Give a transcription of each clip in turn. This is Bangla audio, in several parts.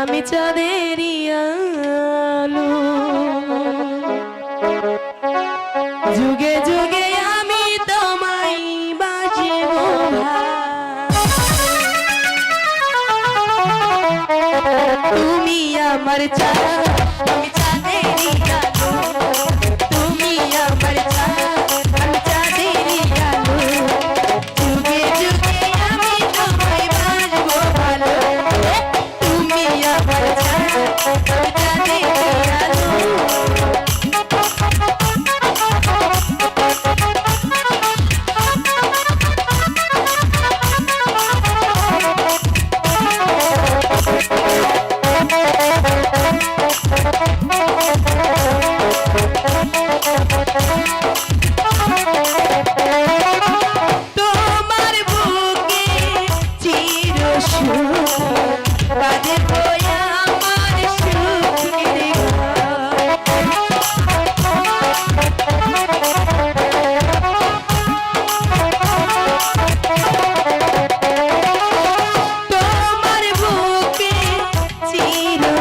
আমি চাঁদেরই আলো। যুগে যুগে আমি তোমায় বাসিব তুমি আমার চাঁদ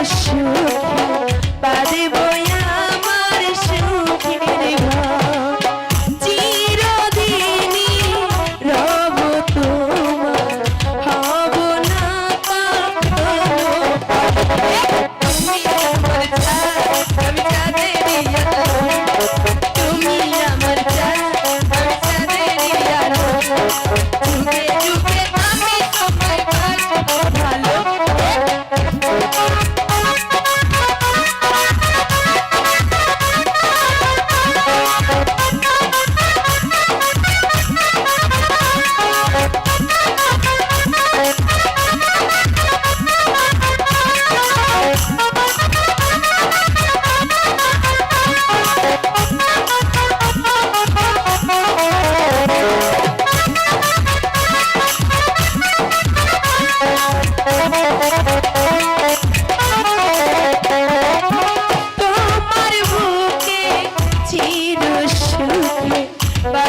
সুখী পারিব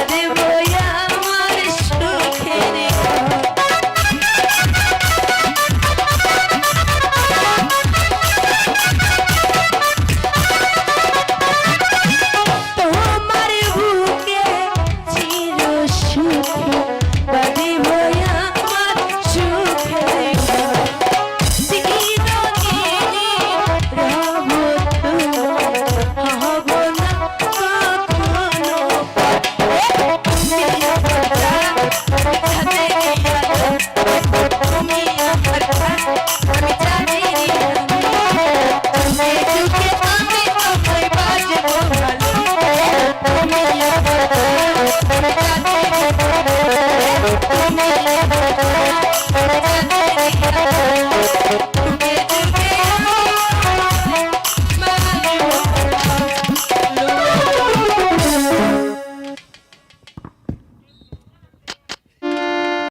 de